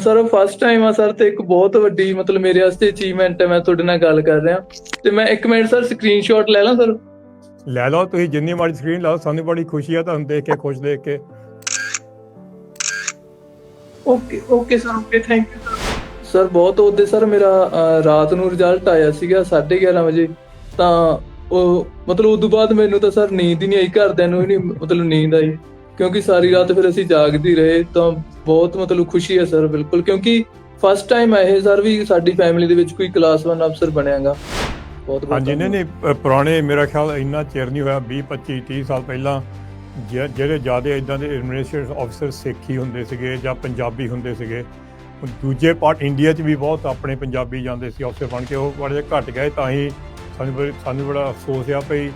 Sir first time ਆ sir ਤੇ ਇੱਕ ਬਹੁਤ ਵੱਡੀ ਮਤਲਬ ਮੇਰੇ ਵਾਸਤੇ ਅਚੀਵਮੈਂਟ ਹੈ ਮੈਂ ਤੁਹਾਡੇ ਨਾਲ ਗੱਲ ਕਰ ਰਿਹਾ। ਤੇ ਮੈਂ ਇੱਕ ਮਿੰਟ ਸਰ ਸਕਰੀਨਸ਼ਾਟ ਲੈ ਲਾਂ ਸਰ। ਲੈ ਲਓ ਤੁਸੀਂ ਜਿੰਨੀ ਮਾੜੀ ਸਕਰੀਨ ਲਾਓ ਸਾਨੂੰ ਬੜੀ ਖੁਸ਼ੀ ਆ ਤੁਹਾਨੂੰ ਦੇਖ ਕੇ ਖੁਸ਼ ਦੇਖ ਕੇ। Okay okay sir okay thank you sir sir ਬਹੁਤ ਉਹਦੇ ਸਰ ਮੇਰਾ ਰਾਤ ਨੂੰ ਰਿਜ਼ਲਟ ਆਇਆ ਸੀਗਾ 11:30 ਵਜੇ। ਤਾਂ ਉਹ ਮਤਲਬ ਉਦੋਂ ਬਾਅਦ ਮੈਨੂੰ ਤਾਂ ਸਰ ਨੀਂਦ ਹੀ ਨਹੀਂ ਆਈ ਘਰਦਿਆਂ ਨੂੰ ਵੀ ਨਹੀਂ ਮਤਲਬ ਨੀਂਦ ਆਈ। ਕਿਉਂਕਿ ਸਾਰੀ ਰਾਤ ਫਿਰ ਅਸੀਂ ਜਾਗਦੇ ਰਹੇ ਤਾਂ ਬਹੁਤ ਮਤਲਬ ਖੁਸ਼ੀ ਹੈ ਸਰ ਬਿਲਕੁਲ। ਕਿਉਂਕਿ ਫਸਟ ਟਾਈਮ ਇਹ ਸਰ ਵੀ ਸਾਡੀ ਫੈਮਿਲੀ ਦੇ ਵਿੱਚ ਕੋਈ ਕਲਾਸ 1 ਅਫਸਰ ਬਣਿਆਗਾ। ਬਹੁਤ ਬਹੁਤ ਹਾਂਜੀ ਨਹੀਂ ਪੁਰਾਣੇ ਮੇਰਾ ਖਿਆਲ ਇੰਨਾ ਚਿਰ ਨਹੀਂ ਹੋਇਆ 20 25 30 ਸਾਲ ਪਹਿਲਾਂ ਜਿਹੜੇ ਜ਼ਿਆਦਾ ਇਦਾਂ ਦੇ ਐਡਮਿਨਿਸਟ੍ਰੇਟਿਵ ਅਫਸਰ ਸਿੱਖ ਹੀ ਹੁੰਦੇ ਸੀਗੇ ਜਾਂ ਪੰਜਾਬੀ ਹੁੰਦੇ ਸੀਗੇ ਦੂਜੇ ਪਾਰਟ ਇੰਡੀਆ 'ਚ ਵੀ ਬਹੁਤ ਆਪਣੇ ਪੰਜਾਬੀ ਜਾਂਦੇ ਸੀ ਅਫਸਰ ਬਣ ਕੇ ਉਹ ਬੜੇ ਘਟ ਗਏ ਤਾਂ ਹੀ ਸਾਨੂੰ ਬੜੀ- ਸਾਨੂੰ ਬੜਾ ਅਫਸੋਸ ਆ ਭਈ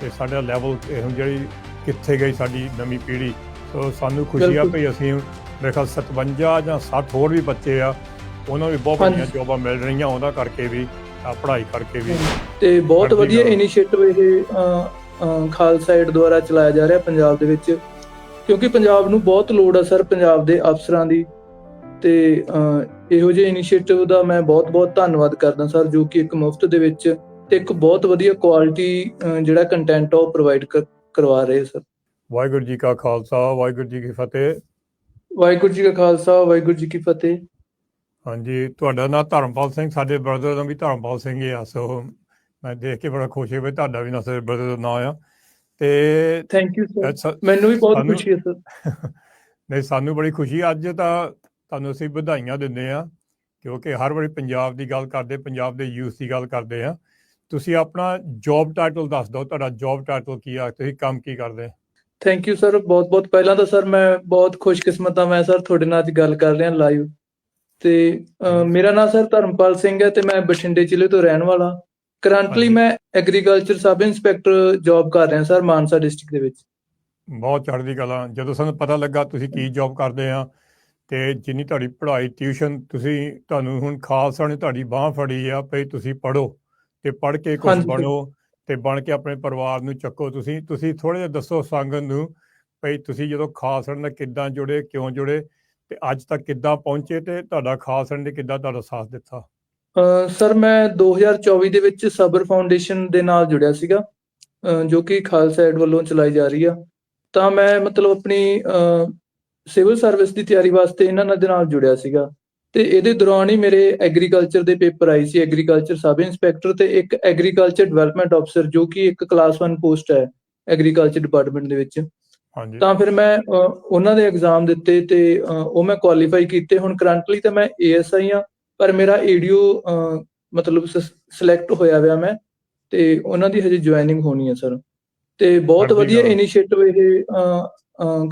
ਤੇ ਸਾਡਾ ਲੈਵਲ ਹੁਣ ਜਿਹੜੀ ਕਿੱਥੇ ਗਈ ਸਾਡੀ ਨਵੀਂ ਪੀੜ੍ਹੀ ਸੋ ਸਾਨੂੰ ਖੁਸ਼ੀ ਆ। ਭਈ ਅਸੀਂ ਮੇਰੇ ਖਿਆਲ 57 ਜਾਂ 60 ਹੋਰ ਵੀ ਬੱਚੇ ਆ ਉਹਨਾਂ ਨੂੰ ਵੀ ਬਹੁਤ। ਵਧੀਆ ਜੋਬਾਂ ਮਿਲ ਰਹੀਆਂ ਉਹਦਾ ਕਰਕੇ ਵੀ ਆ ਪੜ੍ਹਾਈ ਕਰਕੇ ਵੀ ਤੇ ਬਹੁਤ ਵਧੀਆ। ਇਨੀਸ਼ੀਏਟਿਵ ਇਹ ਖਾਲਸਾ ਏਡ ਦੁਆਰਾ ਚਲਾਇਆ ਜਾ ਰਿਹਾ ਪੰਜਾਬ ਦੇ ਵਿੱਚ ਕਿਉਂਕਿ ਪੰਜਾਬ ਨੂੰ ਬਹੁਤ ਲੋੜ ਹੈ ਸਰ ਪੰਜਾਬ ਦੇ ਅਫਸਰਾਂ ਦੀ ਤੇ ਇਹੋ ਜਿਹੇ ਇਨੀਸ਼ੀਏਟਿਵ ਦਾ ਮੈਂ ਬਹੁਤ-ਬਹੁਤ ਧੰਨਵਾਦ ਕਰਦਾ ਸਰ ਜੋ ਕਿ ਇੱਕ ਮੁਫਤ ਦੇ ਵਿੱਚ ਤੇ ਇੱਕ ਬਹੁਤ ਵਧੀਆ ਕੁਆਲਿਟੀ ਜਿਹੜਾ ਕੰਟੈਂਟ ਉਹ ਪ੍ਰੋਵਾਈਡ ਕਰਵਾ ਰਹੇ ਸਰ ਵਾਹਿਗੁਰੂ ਜੀ ਕਾ ਖਾਲਸਾ ਵਾਹਿਗੁਰੂ ਜੀ ਕੀ ਫਤਿਹ। ਵਾਹਿਗੁਰੂ ਜੀ ਕਾ ਖਾਲਸਾ ਵਾਹਿਗੁਰੂ ਜੀ ਕੀ ਫਤਿਹ। ਹਾਂਜੀ ਤੁਹਾਡਾ ਨਾਮ ਧਰਮਪਾਲ ਸਿੰਘ ਸਾਡੇ ਬ੍ਰਦਰ ਦਾ ਵੀ ਧਰਮਪਾਲ ਸਿੰਘ ਹੀ ਆ ਸੋ ਮੈਂ ਦੇਖ ਕੇ ਬੜਾ ਖੁਸ਼ ਹੋਇਆ ਤੁਹਾਡਾ ਵੀ ਨਾ ਸਾਡੇ ਬ੍ਰਦਰ ਦਾ ਨਾਮ ਆ। ਤੇ ਥੈਂਕ ਯੂ ਸਰ ਮੈਨੂੰ ਵੀ ਬਹੁਤ ਖੁਸ਼ੀ ਹੈ ਸਰ ਨਹੀਂ ਸਾਨੂੰ ਬੜੀ ਖੁਸ਼ੀ ਅੱਜ ਤਾਂ ਤੁਹਾਨੂੰ ਅਸੀਂ ਵਧਾਈਆਂ ਦਿੰਦੇ ਆ ਕਿਉਂਕਿ ਹਰ ਵਾਰੀ ਪੰਜਾਬ ਦੀ ਗੱਲ ਕਰਦੇ ਪੰਜਾਬ ਦੇ ਯੂਥ ਦੀ ਗੱਲ ਕਰਦੇ ਆ। ਤੁਸੀਂ ਆਪਣਾ ਜੌਬ ਟਾਈਟਲ ਦੱਸ ਦਿਓ ਤੁਹਾਡਾ ਜੌਬ ਟਾਈਟਲ ਕੀ ਆ ਤੁਸੀਂ ਕੰਮ ਕੀ ਕਰਦੇ? ਥੈਂਕ ਯੂ ਸਰ ਬਹੁਤ ਬਹੁਤ ਪਹਿਲਾਂ ਤਾਂ ਸਰ ਮੈਂ ਬਹੁਤ ਖੁਸ਼ਕਿਸਮਤ ਹਾਂ ਮੈਂ ਸਰ ਤੁਹਾਡੇ ਨਾਲ ਅੱਜ ਗੱਲ ਕਰ ਰਿਹਾ ਲਾਈਵ ਤੇ ਮੇਰਾ ਨਾਮ ਸਰ ਧਰਮਪਾਲ ਸਿੰਘ ਹੈ ਤੇ ਮੈਂ ਬਠਿੰਡੇ ਜ਼ਿਲ੍ਹੇ ਤੋਂ ਰਹਿਣ ਵਾਲਾ। ਕਰੰਟਲੀ। ਮੈਂ ਐਗਰੀਕਲਚਰ ਸਬ ਇੰਸਪੈਕਟਰ ਜੌਬ ਕਰ ਰਿਹਾ ਸਰ ਮਾਨਸਾ ਡਿਸਟ੍ਰਿਕਟ ਦੇ ਵਿੱਚ। ਬਹੁਤ ਚੜ੍ਹਦੀ ਕਲਾ। ਜਦੋਂ ਸਾਨੂੰ ਪਤਾ ਲੱਗਾ ਤੁਸੀਂ ਕੀ ਜੌਬ ਕਰਦੇ ਆ ਤੇ ਜਿੰਨੀ ਤੁਹਾਡੀ ਪੜ੍ਹਾਈ ਟਿਊਸ਼ਨ ਤੁਸੀਂ ਤੁਹਾਨੂੰ ਹੁਣ ਖਾਲਸਾ ਨੇ ਤੁਹਾਡੀ ਬਾਹ ਫੜੀ ਆ ਭਈ ਤੁਸੀਂ ਪੜੋ ਤੇ ਪੜ੍ਹ ਕੇ ਕੁਝ। ਬਣੋ ਤੇ ਬਣ ਕੇ ਆਪਣੇ ਪਰਿਵਾਰ ਨੂੰ ਚੱਕੋ ਤੁਸੀਂ। ਤੁਸੀਂ ਥੋੜੇ ਜਿਹਾ ਦੱਸੋ ਸੰਗਤ ਨੂੰ ਭਈ ਤੁਸੀਂ ਜਦੋਂ ਖਾਲਸਾ ਨਾਲ ਕਿੱਦਾਂ ਜੁੜੇ ਕਿਉਂ ਜੁੜੇ ਤੇ ਅੱਜ ਤੱਕ ਕਿੱਦਾਂ ਪਹੁੰਚੇ ਤੇ ਤੁਹਾਡਾ ਖਾਲਸਾ ਨੇ ਕਿੱਦਾਂ ਤੁਹਾਡਾ ਸਾਥ ਦਿੱਤਾ? ਸਰ ਮੈਂ 2024 ਦੇ ਵਿੱਚ ਸਬਰ ਫਾਊਂਡੇਸ਼ਨ ਦੇ ਨਾਲ ਜੁੜਿਆ ਸੀਗਾ। ਜੋ ਕਿ ਖਾਲਸਾ ਏਡ ਵੱਲੋਂ ਚਲਾਈ ਜਾ ਰਹੀ ਆ। ਤਾਂ ਮੈਂ ਮਤਲਬ ਆਪਣੀ ਸਿਵਲ ਸਰਵਿਸ ਦੀ ਤਿਆਰੀ ਵਾਸਤੇ ਇਹਨਾਂ ਨਾਲ ਦੇ ਨਾਲ ਜੁੜਿਆ ਸੀਗਾ। ਤੇ ਇਹਦੇ ਦੌਰਾਨ ਹੀ ਮੇਰੇ ਐਗਰੀਕਲਚਰ ਦੇ ਪੇਪਰ ਆਈ ਸੀ ਐਗਰੀਕਲਚਰ ਸਬ ਇੰਸਪੈਕਟਰ ਤੇ ਇੱਕ ਐਗਰੀਕਲਚਰ ਡਿਵੈਲਪਮੈਂਟ ਅਫਸਰ ਜੋ ਕਿ ਇੱਕ ਕਲਾਸ 1 ਪੋਸਟ ਹੈ ਐਗਰੀਕਲਚਰ ਡਿਪਾਰਟਮੈਂਟ ਦੇ ਵਿੱਚ। ਹਾਂਜੀ। ਤਾਂ ਫਿਰ ਮੈਂ ਉਹਨਾਂ ਦੇ ਐਗਜ਼ਾਮ ਦਿੱਤੇ ਤੇ ਉਹ ਮੈਂ ਕੁਆਲੀਫਾਈ ਕੀਤੇ। ਹੁਣ ਕਰੰਟਲੀ ਤਾਂ ਮੈਂ ਏਐਸਆਈ ਆ ਪਰ ਮੇਰਾ ਏਡੀਓ ਮਤਲਬ ਸਿਲੈਕਟ ਹੋਇਆ ਹੋਇਆ ਮੈਂ ਤੇ ਉਹਨਾਂ ਦੀ ਹਜੇ ਜੁਆਇਨਿੰਗ ਹੋਣੀ ਹੈ ਸਰ ਤੇ ਬਹੁਤ ਵਧੀਆ। ਇਨੀਸ਼ੀਏਟਿਵ ਇਹ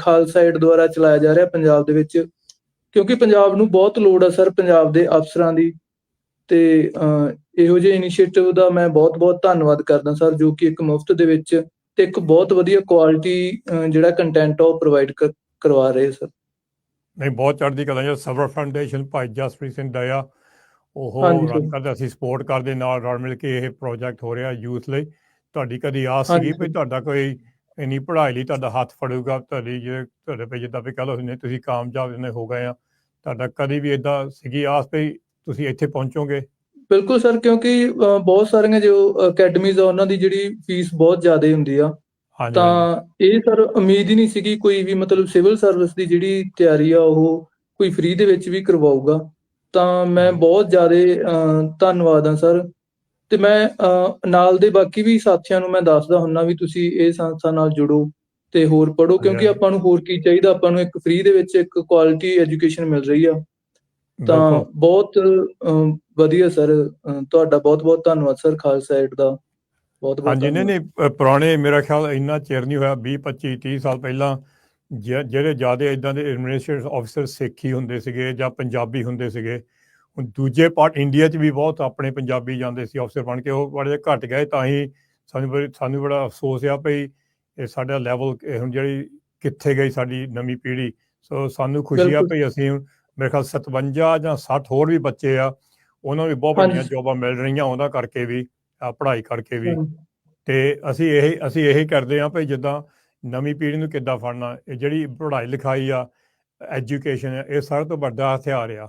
ਖਾਲਸਾ ਏਡ ਦੁਆਰਾ ਚਲਾਇਆ ਜਾ ਰਿਹਾ ਪੰਜਾਬ ਦੇ ਵਿੱਚ। ਕਿਉਂਕਿ ਪੰਜਾਬ ਨੂੰ ਬਹੁਤ ਲੋੜ ਹੈ ਸਰ ਪੰਜਾਬ ਦੇ ਅਫਸਰਾਂ ਦੀ ਤੇ ਇਹੋ ਜਿਹੇ ਇਨੀਸ਼ੀਏਟਿਵ ਦਾ ਮੈਂ ਬਹੁਤ-ਬਹੁਤ ਧੰਨਵਾਦ ਕਰਦਾ ਸਰ ਜੋ ਕਿ ਇੱਕ ਮੁਫਤ ਦੇ ਵਿੱਚ ਤੇ ਇੱਕ ਬਹੁਤ ਵਧੀਆ ਕੁਆਲਿਟੀ ਜਿਹੜਾ ਕੰਟੈਂਟ ਉਹ ਪ੍ਰੋਵਾਈਡ ਕਰਵਾ ਰਹੇ ਸਰ ਨਹੀਂ ਬਹੁਤ ਚੜ੍ਹਦੀ ਕਲਾ ਜੋ ਸਬਰ ਫਾਊਂਡੇਸ਼ਨ ਭਾਈ ਜਸਪ੍ਰੀਤ ਸਿੰਘ ਦਇਆ ਉਹ। ਰਨ ਕਰਦੇ ਅਸੀਂ ਸਪੋਰਟ ਕਰਦੇ ਨਾਲ ਰਲ ਮਿਲ ਕੇ ਇਹ ਪ੍ਰੋਜੈਕਟ ਹੋ ਰਿਹਾ ਯੂਥ ਲਈ ਤੁਹਾਡੀ ਕਦੀ ਆਸ ਸੀਗੀ ਵੀ। ਤੁਹਾਡਾ ਕੋਈ ਇੰਨੀ ਪੜ੍ਹਾਈ ਲਈ ਤੁਹਾਡਾ ਹੱਥ ਫੜੂਗਾ ਤੁਹਾਡੀ ਜੇ ਤੁਹਾਡੇ ਪੇ ਜਿੱਦਾਂ ਵੀ ਕਹ ਨੇ ਤੁਸੀਂ ਕਾਮਯਾਬ ਨੇ ਹੋ ਗਏ ਆ ਤੁਹਾਡਾ ਕਦੀ ਵੀ ਇਦਾਂ ਸੀਗੀ ਆਸ ਵੀ ਤੁਸੀਂ ਇੱਥੇ ਪਹੁੰਚੋਗੇ? ਬਿਲਕੁਲ ਸਰ ਕਿਉਂਕਿ ਬਹੁਤ ਸਾਰੀਆਂ ਜੋ ਅਕੈਡਮੀਜ਼ ਆ ਉਹਨਾਂ ਦੀ ਜਿਹੜੀ ਫੀਸ ਬਹੁਤ ਜ਼ਿਆਦਾ ਹੁੰਦੀ ਆ। ਤਾਂ ਇਹ ਸਰ ਉਮੀਦ ਹੀ ਨਹੀਂ ਸੀਗੀ ਕੋਈ ਵੀ ਮਤਲਬ ਸਿਵਲ ਸਰਵਿਸ ਦੀ ਜਿਹੜੀ ਤਿਆਰੀ ਆ ਉਹ ਕੋਈ ਫ੍ਰੀ ਦੇ ਵਿੱਚ ਵੀ ਕਰਵਾਊਗਾ। ਤਾਂ ਮੈਂ। ਬਹੁਤ ਜ਼ਿਆਦਾ ਧੰਨਵਾਦ ਹਾਂ ਸਰ। ਤੇ ਮੈਂ ਨਾਲ ਦੇ ਬਾਕੀ ਵੀ ਸਾਥੀਆਂ ਨੂੰ ਮੈਂ ਦੱਸਦਾ ਹੁੰਨਾ ਵੀ ਤੁਸੀਂ ਇਹ ਸੰਸਥਾ ਨਾਲ ਜੁੜੋ। ਤੇ ਹੋਰ ਪੜੋ ਕਿਉਂਕਿ। ਆਪਾਂ ਨੂੰ ਹੋਰ ਕੀ ਚਾਹੀਦਾ ਆਪਾਂ ਨੂੰ ਇੱਕ ਫ੍ਰੀ ਦੇ ਵਿੱਚ ਇੱਕ ਕੁਆਲਿਟੀ ਐਜੂਕੇਸ਼ਨ ਮਿਲ ਰਹੀ ਆ ਤਾਂ। ਬਹੁਤ ਵਧੀਆ ਸਰ ਤੁਹਾਡਾ ਬਹੁਤ ਬਹੁਤ ਧੰਨਵਾਦ ਸਰ ਖਾਲਸਾ ਏਡ ਦਾ ਬਹੁਤ ਬਹੁਤ ਹਾਂਜੀ ਨਹੀਂ ਪੁਰਾਣੇ ਮੇਰਾ ਖਿਆਲ ਇੰਨਾ ਚਿਰ ਨਹੀਂ ਹੋਇਆ 20 25 30 ਸਾਲ ਪਹਿਲਾਂ ਜਿਹੜੇ ਜ਼ਿਆਦਾ ਇਦਾਂ ਦੇ ਐਡਮਿਨਿਸਟ੍ਰੇਟਿਵ ਅਫਸਰ ਸਿੱਖ ਹੁੰਦੇ ਸੀਗੇ ਜਾਂ ਪੰਜਾਬੀ ਹੁੰਦੇ ਸੀਗੇ ਹੁਣ ਦੂਜੇ ਪਾਰਟ ਇੰਡੀਆ 'ਚ ਵੀ ਬਹੁਤ ਆਪਣੇ ਪੰਜਾਬੀ ਜਾਂਦੇ ਸੀ ਅਫਸਰ ਬਣ ਕੇ ਉਹ ਬੜੇ ਘਟ ਗਏ ਤਾਂ ਹੀ ਸਾਨੂੰ ਬੜੀ- ਸਾਨੂੰ ਬੜਾ ਅਫਸੋਸ ਆ ਭਈ ਇਹ ਸਾਡਾ ਲੈਵਲ ਹੁਣ ਜਿਹੜੀ ਕਿੱਥੇ ਗਈ ਸਾਡੀ ਨਵੀਂ ਪੀੜ੍ਹੀ ਸੋ ਸਾਨੂੰ ਖੁਸ਼ੀ ਆ। ਭਈ ਅਸੀਂ ਮੇਰੇ ਖਿਆਲ 57 ਜਾਂ 60 ਹੋਰ ਵੀ ਬੱਚੇ ਆ ਉਹਨਾਂ ਨੂੰ ਵੀ ਬਹੁਤ। ਵੱਡੀਆਂ ਜੋਬਾਂ ਮਿਲ ਰਹੀਆਂ ਉਹਦਾ ਕਰਕੇ ਵੀ ਆ ਪੜ੍ਹਾਈ ਕਰਕੇ ਵੀ। ਤੇ ਅਸੀਂ ਇਹ ਅਸੀਂ ਇਹੀ ਕਰਦੇ ਹਾਂ ਭਈ ਜਿੱਦਾਂ ਨਵੀਂ ਪੀੜ੍ਹੀ ਨੂੰ ਕਿੱਦਾਂ ਫੜਨਾ ਇਹ ਜਿਹੜੀ ਪੜ੍ਹਾਈ ਲਿਖਾਈ ਆ ਐਜੂਕੇਸ਼ਨ ਇਹ ਸਾਰਾ ਤੋਂ ਵੱਡਾ ਹਥਿਆਰ ਆ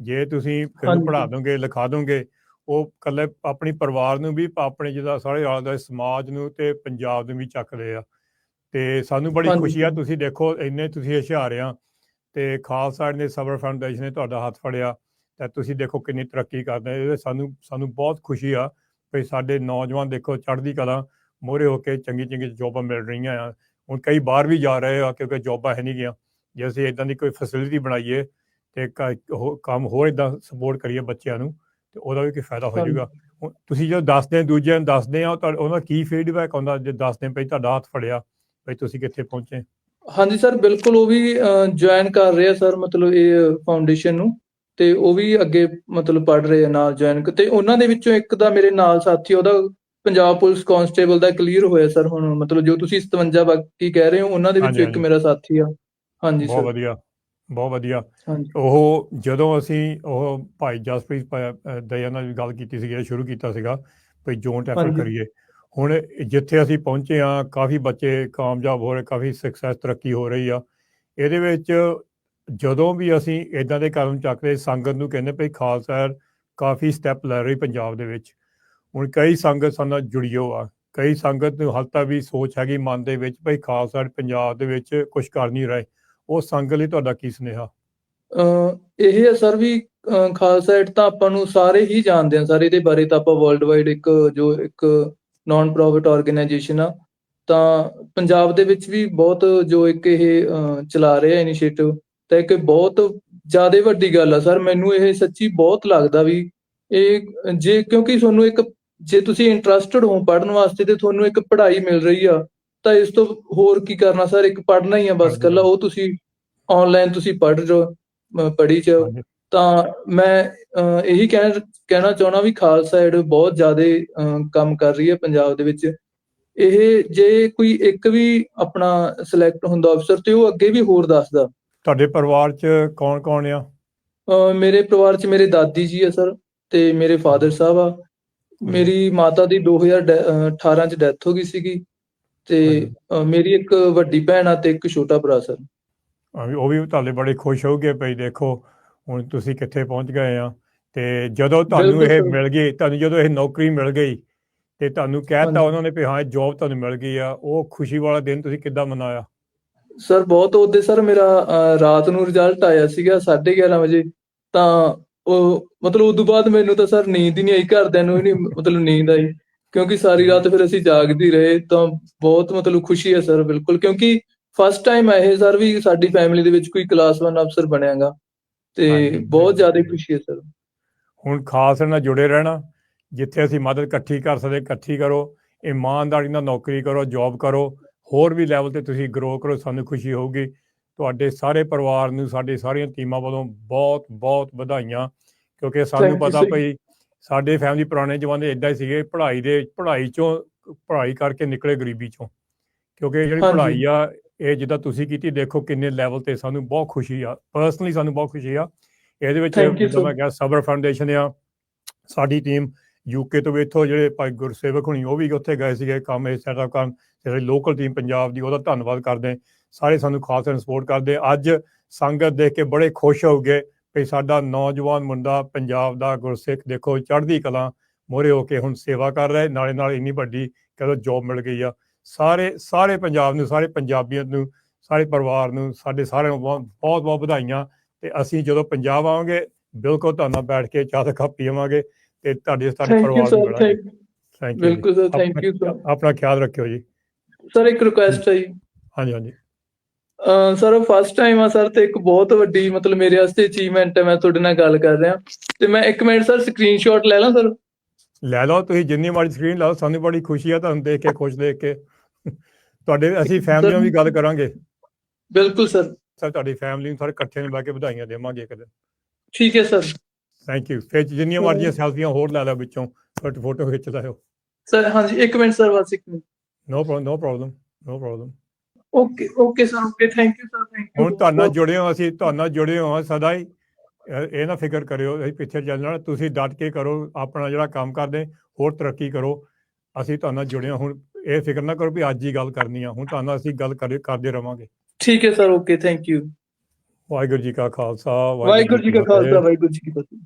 ਜੇ ਤੁਸੀਂ ਪੜ੍ਹਾ ਦੋਗੇ ਲਿਖਾ ਦੋਗੇ ਉਹ ਕੱਲੇ ਆਪਣੀ ਪਰਿਵਾਰ ਨੂੰ ਵੀ ਆਪਣੇ ਜਿਹਦਾ ਸਾਰੇ ਆਲੇ ਦੁਆਲੇ ਸਮਾਜ ਨੂੰ ਤੇ ਪੰਜਾਬ ਨੂੰ ਵੀ ਚੱਕਦੇ ਆ। ਤੇ ਸਾਨੂੰ ਬੜੀ। ਖੁਸ਼ੀ ਆ ਤੁਸੀਂ ਦੇਖੋ ਇੰਨੇ ਤੁਸੀਂ ਹੁਸ਼ਿਆਰ ਆ ਤੇ ਖਾਲਸਾ ਨੇ ਸਬਰ ਫਾਊਂਡੇਸ਼ਨ ਨੇ ਤੁਹਾਡਾ ਹੱਥ ਫੜਿਆ ਤੇ ਤੁਸੀਂ ਦੇਖੋ ਕਿੰਨੀ ਤਰੱਕੀ ਕਰਦੇ ਇਹਦੇ ਸਾਨੂੰ ਸਾਨੂੰ ਬਹੁਤ ਖੁਸ਼ੀ ਆ ਵੀ ਸਾਡੇ ਨੌਜਵਾਨ ਦੇਖੋ ਚੜ੍ਹਦੀ ਕਲਾ ਮੋਹਰੇ ਹੋ ਕੇ ਚੰਗੀ ਚੰਗੀ ਜੋਬਾਂ ਮਿਲ ਰਹੀਆਂ ਆ। ਹੁਣ ਕਈ ਬਾਹਰ ਵੀ ਜਾ ਰਹੇ ਆ ਕਿਉਂਕਿ ਜੋਬਾਂ ਹੈ ਨਹੀਂ ਗਿਆ ਜੇ ਅਸੀਂ ਇਦਾਂ ਦੀ ਕੋਈ ਫੈਸਿਲਿਟੀ ਬਣਾਈਏ ਤੇ ਕੰਮ ਹੋਰ ਇਦਾਂ ਸਪੋਰਟ ਕਰੀਏ ਬੱਚਿਆਂ ਨੂੰ ਤੇ ਉਹਦਾ ਵੀ ਕੀ ਫਾਇਦਾ ਹੋ। ਜਾਊਗਾ। ਤੁਸੀਂ ਜਦੋਂ ਦੱਸਦੇ ਆ ਦੂਜਿਆਂ ਨੂੰ ਦੱਸਦੇ ਆ ਤਾਂ ਉਹਨਾਂ ਕੀ ਫੀਡਬੈਕ ਆਉਂਦਾ? ਜੇ ਦੱਸਦੇ ਭਈ ਤੁਹਾਡਾ ਹੱਥ ਫੜਿਆ ਭਈ ਤੁਸੀਂ ਕਿੱਥੇ ਪਹੁੰਚੇ? ਹਾਂਜੀ ਸਰ ਬਿਲਕੁਲ ਉਹ ਵੀ ਜੁਆਇਨ ਕਰ ਰਹੇ ਆ ਸਰ ਮਤਲਬ ਇਹ ਫਾਊਂਡੇਸ਼ਨ ਨੂੰ। ਤੇ ਉਹ ਵੀ ਅੱਗੇ ਮਤਲਬ ਪੜ ਰਹੇ ਆ ਨਾਲ ਜੁਆਇਨ ਤੇ ਉਹਨਾਂ ਦੇ ਵਿੱਚੋਂ ਇੱਕ ਦਾ ਮੇਰੇ ਨਾਲ ਸਾਥੀ ਉਹਦਾ ਪੰਜਾਬ ਪੁਲਿਸ ਕਾਂਸਟੇਬਲ ਦਾ ਕਲੀਅਰ ਹੋਇਆ ਸਰ ਹੁਣ ਮਤਲਬ ਜੋ ਤੁਸੀਂ 57 ਬਾਕੀ ਕਹਿ ਰਹੇ ਹੋ ਉਹਨਾਂ ਦੇ ਵਿੱਚੋਂ ਇੱਕ। ਮੇਰਾ ਸਾਥੀ ਆ। ਹਾਂਜੀ ਬਹੁਤ ਸਰ। ਵਧੀਆ। ਬਹੁਤ ਵਧੀਆ। ਹਾਂਜੀ। ਉਹ ਜਦੋਂ ਅਸੀਂ ਉਹ ਭਾਈ ਜਸਪ੍ਰੀਤ ਪ- ਦਇਆ ਨਾਲ ਵੀ ਗੱਲ ਕੀਤੀ ਸੀ ਇਹ ਸ਼ੁਰੂ ਕੀਤਾ ਸੀਗਾ ਭਈ ਜੋਇੰਟ ਐਫਰਟ ਹਾਂਜੀ। ਕਰੀਏ। ਹੁਣ ਜਿੱਥੇ ਅਸੀਂ ਪਹੁੰਚੇ ਆ ਕਾਫੀ ਬੱਚੇ ਕਾਮਯਾਬ ਹੋ ਰਹੇ ਕਾਫੀ ਸਕਸੈਸ ਤਰੱਕੀ ਹੋ ਰਹੀ ਆ। ਇਹਦੇ ਵਿੱਚ ਜਦੋਂ ਵੀ ਅਸੀਂ ਇਦਾਂ ਦੇ ਕਦਮ ਚੱਕਦੇ ਸੰਗਤ ਨੂੰ ਕਹਿੰਦੇ ਭਈ ਖਾਲਸਾ ਕਾਫੀ ਸਟੈਪ ਲੈ ਰਹੀ ਪੰਜਾਬ ਦੇ ਵਿੱਚ। ਹੁਣ ਕਈ ਸੰਗਤ ਸਾਡੇ ਨਾਲ ਜੁੜੀਓ ਆ। ਕਈ ਸੰਗਤ ਨੂੰ ਹਾਲ ਤੱਕ ਵੀ ਸੋਚ ਹੈਗੀ ਮਨ ਦੇ ਵਿੱਚ ਭਈ ਖਾਲਸਾ ਪੰਜਾਬ ਦੇ ਵਿੱਚ ਕੁਝ ਕਰ ਨਹੀਂ ਰਹੇ। ਉਹ ਸੰਗਤ ਲਈ ਤੁਹਾਡਾ ਕੀ ਸੁਨੇਹਾ? ਅਹ ਇਹ ਹੈ ਸਰ ਵੀ ਅਹ ਖਾਲਸਾ ਏਡ ਤਾਂ ਆਪਾਂ ਨੂੰ ਸਾਰੇ ਹੀ ਜਾਣਦੇ ਆ ਸਰ ਇਹਦੇ ਬਾਰੇ ਤਾਂ ਆਪਾਂ ਵਰਲਡ ਵਾਈਡ ਇੱਕ ਜੋ ਇੱਕ ਨਾਨ ਪ੍ਰੋਫਿਟ ਆਰਗੇਨਾਈਜੇਸ਼ਨ ਆ ਤਾਂ ਪੰਜਾਬ ਦੇ ਵਿੱਚ ਵੀ ਬਹੁਤ ਜੋ ਇੱਕ ਇਹ ਅਹ, ਚਲਾ ਰਹੇ ਆ ਇਨੀਸ਼ੀਏਟਿਵ ਤਾਂ ਇੱਕ ਬਹੁਤ ਜ਼ਿਆਦਾ ਵੱਡੀ ਗੱਲ ਆ ਸਰ ਮੈਨੂੰ ਇਹ ਸੱਚੀ ਬਹੁਤ ਲੱਗਦਾ ਵੀ ਇਹ ਜੇ ਕਿਉਂਕਿ ਤੁਹਾਨੂੰ ਇੱਕ ਜੇ ਤੁਸੀਂ ਇੰਟਰਸਟਡ ਹੋ ਪੜਨ ਵਾਸਤੇ ਤੇ ਤੁਹਾਨੂੰ ਇੱਕ ਪੜ੍ਹਾਈ ਮਿਲ ਰਹੀ ਆ ਤਾਂ ਇਸ ਤੋਂ ਹੋਰ ਕੀ ਕਰਨਾ ਸਰ? ਇੱਕ ਪੜ੍ਹਨਾ ਹੀ ਆ ਬਸ। ਕੱਲਾ ਉਹ ਤੁਸੀਂ ਆਨਲਾਈਨ ਤੁਸੀਂ ਪੜ੍ਹ ਅਹ ਪੜ੍ਹੀ ਚ। ਤਾਂ ਮੈਂ ਇਹੀ ਕਹਿ ਕਹਿਣਾ ਚਾਹਣਾ ਵੀ ਖਾਲਸਾ ਏਡ ਬਹੁਤ ਜ਼ਿਆਦਾ ਕੰਮ ਕਰ ਰਹੀ ਹੈ ਪੰਜਾਬ ਦੇ ਵਿੱਚ। ਇਹ ਜੇ ਕੋਈ ਇੱਕ ਵੀ ਆਪਣਾ ਸਿਲੈਕਟ ਹੁੰਦਾ ਅਫਸਰ ਤੇ ਉਹ ਅੱਗੇ ਵੀ ਹੋਰ ਦੱਸਦਾ। ਤੁਹਾਡੇ ਪਰਿਵਾਰ ਚ ਕੌਣ ਕੌਣ ਆ? ਮੇਰੇ ਪਰਿਵਾਰ 'ਚ ਮੇਰੇ ਦਾਦੀ ਜੀ ਆ ਸਰ ਤੇ ਮੇਰੇ ਫਾਦਰ ਸਾਹਿਬ ਆ। ਮੇਰੀ ਮਾਤਾ ਦੀ 2018 ਚ ਡੈਥ ਹੋ ਗਈ ਸੀਗੀ। ਤੇ ਮੇਰੀ ਇੱਕ ਵੱਡੀ ਭੈਣ ਆ ਤੇ ਇੱਕ ਛੋਟਾ ਭਰਾ ਸਰ ਹਾਂ ਵੀ ਉਹ ਵੀ ਤੁਹਾਡੇ ਬੜੇ ਖੁਸ਼ ਹੋਗੇ ਭਈ ਦੇਖੋ ਹੁਣ ਤੁਸੀਂ ਕਿੱਥੇ ਪਹੁੰਚ ਗਏ ਆ ਤੇ ਜਦੋਂ ਤੁਹਾਨੂੰ ਬਿਲਕੁਲ ਇਹ ਸਰ। ਮਿਲ ਗਈ ਤੁਹਾਨੂੰ ਜਦੋਂ ਇਹ ਨੌਕਰੀ ਮਿਲ ਗਈ ਤੇ ਤੁਹਾਨੂੰ ਕਹਿਤਾ ਹਾਂਜੀ। ਉਹਨਾਂ ਨੇ ਵੀ ਹਾਂ ਜੌਬ ਤੁਹਾਨੂੰ ਮਿਲ ਗਈ ਆ ਉਹ ਖੁਸ਼ੀ ਵਾਲਾ ਦਿਨ ਤੁਸੀਂ ਕਿੱਦਾਂ ਮਨਾਇਆ ਸਰ ਬਹੁਤ ਉਹਦੇ ਸਰ ਮੇਰਾ ਰਾਤ ਨੂੰ ਰਿਜ਼ਲਟ ਆਇਆ ਸੀਗਾ 11:30 ਵਜੇ ਤਾਂ ਉਹ ਮਤਲਬ ਉਦੋਂ ਬਾਅਦ ਮੈਨੂੰ ਤਾਂ ਸਰ ਨੀਂਦ ਹੀ ਨਹੀਂ ਆਈ ਘਰਦਿਆਂ ਨੂੰ ਹੀ ਨਹੀਂ ਮਤਲਬ ਨੀਂਦ ਆਈ ਕਿਉਂਕਿ ਸਾਰੀ ਰਾਤ ਫਿਰ ਅਸੀਂ ਜਾਗਦੇ ਰਹੇ ਤਾਂ ਬਹੁਤ ਮਤਲਬ ਖੁਸ਼ੀ ਹੈ ਸਰ ਬਿਲਕੁਲ ਕਿਉਂਕਿ ਫਸਟ ਟਾਈਮ ਹੈ ਇਹ ਸਰ ਵੀ ਸਾਡੀ ਫੈਮਿਲੀ ਦੇ ਵਿੱਚ ਕੋਈ ਕਲਾਸ 1 ਅਫਸਰ ਬਣਿਆਗਾ ਤੇ ਬਹੁਤ ਜ਼ਿਆਦਾ। ਖੁਸ਼ੀ ਹੈ ਸਰ ਹੁਣ ਖਾਸ ਨਾਲ ਜੁੜੇ ਰਹਿਣਾ ਜਿੱਥੇ ਅਸੀਂ ਮਦਦ ਇਕੱਠੀ ਕਰ ਸਕਦੇ ਇਕੱਠੀ ਕਰੋ ਇਮਾਨਦਾਰੀ ਨਾਲ ਨੌਕਰੀ ਕਰੋ ਜੌਬ ਕਰੋ ਹੋਰ ਵੀ ਲੈਵਲ ਤੇ ਤੁਸੀਂ ਗਰੋ ਕਰੋ ਸਾਨੂੰ ਖੁਸ਼ੀ ਹੋਊਗੀ ਤੁਹਾਡੇ ਸਾਰੇ ਪਰਿਵਾਰ ਨੂੰ ਸਾਡੀ ਸਾਰੀਆਂ ਟੀਮਾਂ ਵੱਲੋਂ ਬਹੁਤ ਬਹੁਤ ਵਧਾਈਆਂ ਕਿਉਂਕਿ ਸਾਨੂੰ ਪਤਾ sir. ਸਾਡੇ ਫੈਮਿਲੀ ਪੁਰਾਣੇ ਜ਼ਮਾਨੇ ਇਦਾਂ ਹੀ ਸੀਗੇ ਪੜ੍ਹਾਈ ਦੇ ਪੜ੍ਹਾਈ ਚੋਂ ਪੜ੍ਹਾਈ ਕਰਕੇ ਨਿਕਲੇ ਗਰੀਬੀ ਚੋਂ ਕਿਉਂਕਿ ਜਿਹੜੀ। ਪੜ੍ਹਾਈ ਆ ਇਹ ਜਿੱਦਾਂ ਤੁਸੀਂ ਕੀਤੀ ਦੇਖੋ ਕਿੰਨੇ ਲੈਵਲ ਤੇ ਸਾਨੂੰ ਬਹੁਤ ਖੁਸ਼ੀ ਆ ਪਰਸਨਲੀ ਸਾਨੂੰ ਬਹੁਤ ਖੁਸ਼ੀ ਆ ਇਹਦੇ ਵਿੱਚ ਜਿੱਦਾਂ. ਮੈਂ ਕਿਹਾ ਸਬਰ ਫਾਊਂਡੇਸ਼ਨ ਆ ਸਾਡੀ ਟੀਮ ਯੂਕੇ ਤੋਂ ਵੀ ਇੱਥੋਂ ਜਿਹੜੇ ਭਾਈ ਗੁਰਸੇਵਕ ਹੁਣੀ ਉਹ ਵੀ ਉੱਥੇ ਗਏ ਸੀਗੇ ਕੰਮ ਇਹ ਸੈਟਅਪ ਕਰਨ ਜਿਹੜੀ ਲੋਕਲ ਟੀਮ ਪੰਜਾਬ ਦੀ ਉਹਦਾ ਧੰਨਵਾਦ ਕਰਦੇ। ਸਾਰੇ ਸਾਨੂੰ ਖਾਸ ਕਰਕੇ ਸਪੋਰਟ ਕਰਦੇ ਅੱਜ ਸੰਗਤ ਦੇਖ ਕੇ ਬੜੇ ਖੁਸ਼ ਹੋ ਵੀ ਸਾਡਾ ਨੌਜਵਾਨ ਮੁੰਡਾ ਪੰਜਾਬ ਦਾ ਗੁਰਸਿੱਖ ਦੇਖੋ ਚੜ੍ਹਦੀ ਕਲਾ ਮੋਰੇ ਹੋ ਕੇ ਹੁਣ ਸੇਵਾ ਕਰ ਰਿਹਾ ਨਾਲੇ ਨਾਲ ਇੰਨੀ ਵੱਡੀ ਕਹਿੰਦਾ ਜੌਬ ਮਿਲ ਗਈ ਆ। ਸਾਰੇ ਸਾਰੇ ਪੰਜਾਬ ਨੂੰ ਸਾਰੇ ਪੰਜਾਬੀਆਂ ਨੂੰ ਸਾਰੇ ਪਰਿਵਾਰ ਨੂੰ ਸਾਡੇ ਸਾਰਿਆਂ ਨੂੰ ਬਹੁਤ ਬਹੁਤ ਵਧਾਈਆਂ ਤੇ ਅਸੀਂ ਜਦੋਂ ਪੰਜਾਬ ਆਵਾਂਗੇ ਬਿਲਕੁਲ ਤੁਹਾਨੂੰ ਬੈਠ ਕੇ ਚਾਹ ਦਾ ਕੱਪ ਪੀਵਾਂਗੇ ਤੇ ਤੁਹਾਡੇ ਸਾਡੇ ਪਰਿਵਾਰ ਨੂੰ ਮਿਲਾਂਗੇ ਥੈਂਕ ਯੂ ਬਿਲਕੁਲ ਸਰ ਥੈਂਕ ਯੂ ਸਰ ਆਪਣਾ ਖਿਆਲ ਰੱਖਿਓ ਜੀ। ਸਰ ਇੱਕ ਰਿਕੁਐਸਟ ਹੈ ਜੀ। ਹਾਂਜੀ ਹਾਂਜੀ। ਸਰ ਫਸਟ ਟਾਈਮ ਆ ਸਰ ਤੇ ਇੱਕ ਬਹੁਤ ਵੱਡੀ ਮਤਲਬ ਮੇਰੇ ਵਾਸਤੇ ਅਚੀਵਮੈਂਟ ਹੈ ਮੈਂ ਤੁਹਾਡੇ ਨਾਲ ਗੱਲ ਕਰ ਰਿਹਾ। ਤੇ ਮੈਂ ਇੱਕ ਮਿੰਟ ਸਰ ਸਕਰੀਨਸ਼ਾਟ ਲੈ ਲਾਂ ਸਰ। ਲੈ ਲਓ ਤੁਸੀਂ ਜਿੰਨੀ ਮਾੜੀ ਸਕਰੀਨ ਲਾਓ ਸਾਨੂੰ ਬੜੀ ਖੁਸ਼ੀ ਆ ਤੁਹਾਨੂੰ ਦੇਖ ਕੇ ਖੁਸ਼ ਦੇਖ ਕੇ। ਤੁਹਾਡੇ ਅਸੀਂ ਫੈਮਿਲੀ ਨਾਲ ਵੀ ਗੱਲ ਕਰਾਂਗੇ। ਬਿਲਕੁਲ ਸਰ। ਸਰ ਤੁਹਾਡੀ ਫੈਮਿਲੀ ਨੂੰ ਸਾਰੇ ਇਕੱਠੇ ਨੂੰ ਬੈ ਕੇ ਵਧਾਈਆਂ ਦੇਵਾਂਗੇ ਇੱਕ ਦਿਨ। ਠੀਕ ਹੈ ਸਰ। ਥੈਂਕ ਯੂ ਫਿਰ ਜਿੰਨੀਆਂ ਮਰਜ਼ੀਆਂ ਸੈਲਫੀਆਂ ਹੋਰ ਲੈ ਲਓ ਵਿੱਚੋਂ ਫਟ ਫੋਟੋ ਖਿੱਚ ਲਿਓ। ਸਰ ਹਾਂਜੀ ਇੱਕ ਮਿੰਟ ਸਰ ਬਸ ਇੱਕ minute. No problem no problem no problem okay okay sir okay thank you sir thank you ਹੁਣ ਤੁਹਾਡੇ ਨਾਲ ਜੁੜੇ ਹਾਂ ਅਸੀਂ ਤੁਹਾਡੇ ਨਾਲ ਜੁੜੇ ਹਾਂ ਸਦਾ ਹੀ ਇਹ ਨਾ ਫਿਕਰ ਕਰਿਓ ਅਸੀਂ ਪਿੱਛੇ ਚੱਲਣਾ ਤੁਸੀਂ ਡਟ ਕੇ ਕਰੋ ਆਪਣਾ ਜਿਹੜਾ ਕੰਮ ਕਰਦੇ ਹੋਰ ਤਰੱਕੀ ਕਰੋ। ਅਸੀਂ ਤੁਹਾਡੇ ਨਾਲ ਜੁੜੇ ਹਾਂ। ਹੁਣ ਇਹ ਫਿਕਰ ਨਾ ਕਰੋ ਵੀ ਅੱਜ ਹੀ ਗੱਲ ਕਰਨੀ ਆ। ਹੁਣ ਤੁਹਾਡੇ ਨਾਲ ਅਸੀਂ ਗੱਲ ਕਰੇ ਕਰਦੇ ਰਵਾਂਗੇ। ਠੀਕ ਹੈ sir okay thank you Waheguru ji ਕਾ ਖਾਲਸਾ ਵਾਹਿਗੁਰੂ ਜੀ ਕਾ। ਖਾਲਸਾ ਵਾਹਿਗੁਰੂ ਜੀ ਕੀ ਫਤਿਹ।